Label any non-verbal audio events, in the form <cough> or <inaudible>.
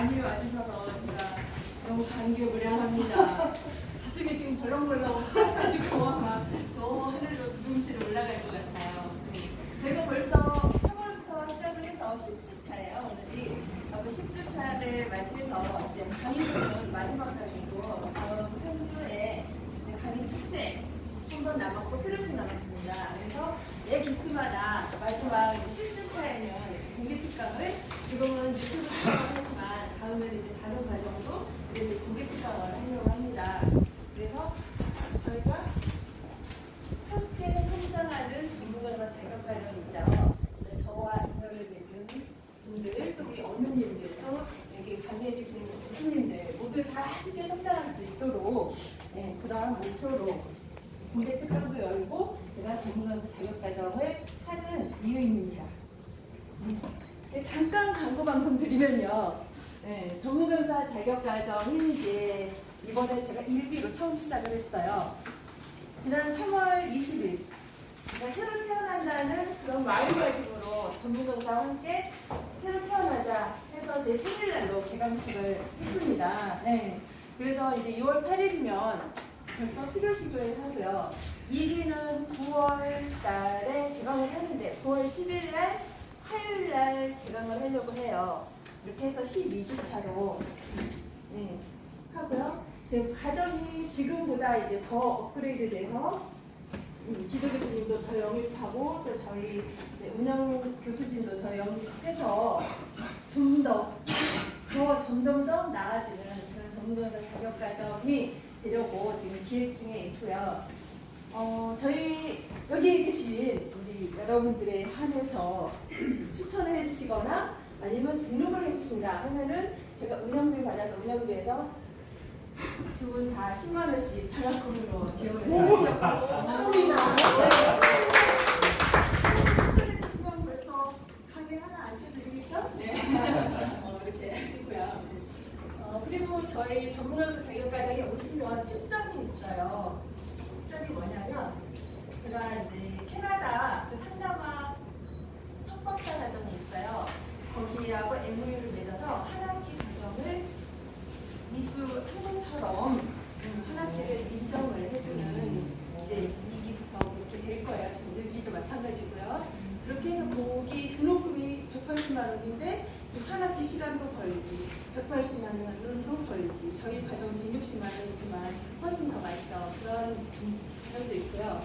많이 와주셔서 제가 너무 감개무량합니다. 가슴이 지금 벌렁벌렁 가지고 막저 하늘로 두둥실 올라갈 것 같아요. 네. 저희가 벌써 3월부터 시작을 해서 10주 차예요, 오늘이. 그래서 10주 차를 맞이해서 이제 강의는 마지막 강의고 다음 한 주에 이제 강의 축제 한 번 남았고 슬루시 남았습니다. 그래서 매 기수마다 마지막 10주 차에는 공개 특강을 지금은 유튜브 촬영하지만 다음에는 이제 다른 과정도 이제 특강을 하려고 합니다. 그래서 저희가 함께 성장하는 전문가가 자격 과정이죠. 그래서 저와 인연을 맺은 분들 또 우리 어머님들 또 여기 관계해 주신 교수님들 모두 다 함께 성장할 수 있도록 네, 그러한 목표로 공개 특강도 열고 제가 전문가사 자격 과정을 하는 이유입니다. 네, 잠깐 광고 방송 드리면요. 네, 전문가사 자격 과정이 이제 이번에 제가 일기로 처음 시작을 했어요. 지난 3월 20일 제가 새로 태어난다는 그런 마음가짐으로 전문가사와 함께 새로 태어나자 해서 제 생일날로 개강식을 했습니다. 네. 그래서 이제 2월 8일이면 벌써 수료식을 하고요. 2기는 9월 달에 개강을 하는데 9월 10일 날 화요일 날 개강을 하려고 해요. 이렇게 해서 12주 차로 네, 하고요. 이제 과정이 지금보다 이제 더 업그레이드 돼서 음, 지도 교수님도 더 영입하고 또 저희 운영 교수진도 더 영입해서 좀 더 더 점점점 나아지는 그런 전문가 자격 과정이 되려고 지금 기획 중에 있고요. 어, 저희 여기 계신 우리 여러분들에 한해서 추천을 해주시거나 아니면 해주신다. 하면은 제가 운영비 받아서 운영비에서 두 분 다 10만 원씩 장학금으로 지원을 해드리 <laughs> 려고 합니다. 추천해 주시면 벌써 가게 하나 앉혀드리겠죠? 네. 어, 이렇게 하시고요. 어, 그리고 저희 전문가로서 자격과정에 오시면 특전이 있어요. 특전이 뭐냐면 제가 이제 캐나다 그 상담학 석박사 과정이 있어요. 거기하고 MOU를 맺어서 한 학기 과정을 미수 학원처럼 음, 한 학기를 인정을 해주는 이제 2기부터 그렇게 될 거예요. 지금 1기도 마찬가지고요. 그렇게 해서 거기 등록금이 180만 원인데 지금 한 학기 시간도 걸리지 180만 원도 걸리지 저희 과정 160만 원이지만 훨씬 더 많죠. 그런 음, 점도 있고요.